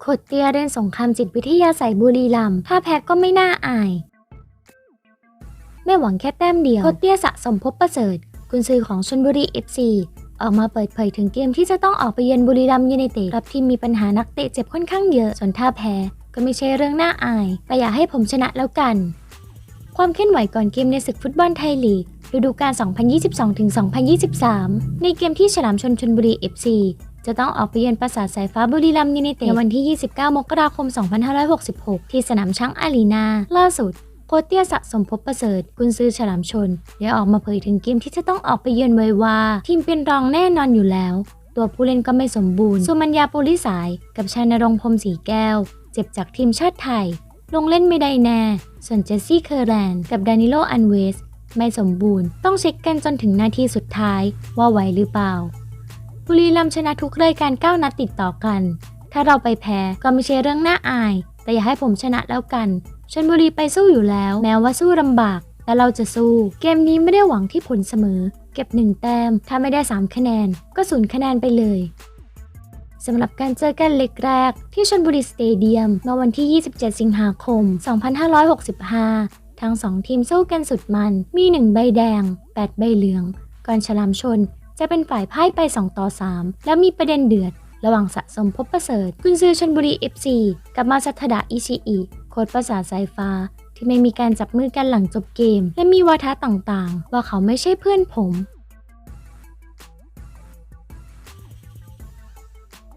โคตรเตียเรียนสงครามจิตวิทยาใส่บุรีรัมย์ถ้าแพ้ก็ไม่น่าอาย ไม่หวังแค่แต้มเดียวโคตรเตียสะสมพบประเสริฐ กุนซือของชลบุรี FC ออกมาเปิดเผยถึงเกมที่จะต้องออกไปเยือนบุรีรัมย์ยูไนเต็ดรับที่มีปัญหานักเตะเจ็บค่อนข้างเยอะ ส่วนถ้าแพ้ก็ไม่ใช่เรื่องน่าอาย แต่อย่าให้ผมชนะแล้วกัน ความเคลื่อนไหวก่อนเกมในศึกฟุตบอลไทยลีกฤดูกาล 2022-2023 ในเกมที่ฉลามชนชนบุรี FC จะต้องออกไปเยือนปราสาทสายฟ้าบุรีรัมย์ยูไนเต็ดในวันที่ 29 มกราคม 2566 ที่สนามช้างอารีนาล่าสุดโคเตียสะสมภพประเสริฐ กุนซือฉลามชนได้ออกมาเผยถึงเกมที่จะต้องออกไปเยือนไว้ว่าทีมเป็นรองแน่นอนอยู่แล้ว ตัวผู้เล่นก็ไม่สมบูรณ์ สุมัญญาปุริสาย กับชานรงค์พรมสีแก้ว เจ็บจากทีมชาติไทย ลงเล่นไม่ได้แน่ ส่วนเจสซี่เคอร์แลนด์กับดานิโลอันเวส ไม่สมบูรณ์ ต้องเช็คกันจนถึงนาทีสุดท้ายว่าไหวหรือเปล่า บุรีรัมย์ชนะทุกรายการ 9 นัดติดต่อกัน ถ้าเราไปแพ้ก็ไม่ใช่เรื่องน่าอาย แต่อย่าให้ผมชนะแล้วกันชนบุรีไปสู้อยู่แล้ว แม้ว่าสู้ลำบาก แต่เราจะสู้ เกมนี้ไม่ได้หวังที่ผลเสมอ เก็บ 1 แต้ม ถ้าไม่ได้ 3 คะแนน ก็ศูนย์คะแนนไปเลยสำหรับการเจอกันเล็กแรก ที่ชนบุรีสเตเดียมเมื่อวันที่ 27 สิงหาคม 2565 ทั้งสองทีมสู้กันสุดมัน มี 1 ใบแดง 8 ใบเหลือง ก่อนฉลามชน จะเป็นฝ่ายพ่ายไป 2 ต่อ 3 แล้วมีประเด็นเดือด ระหว่างสะสมพบประเสริฐ กุนซือชนบุรี FC กับมาสัทดาอิชิอิโค้ดภาษาสายฟ้าที่ไม่มีการจับมือกันหลังจบเกม และมีวาทะต่างๆ ว่าเขาไม่ใช่เพื่อนผม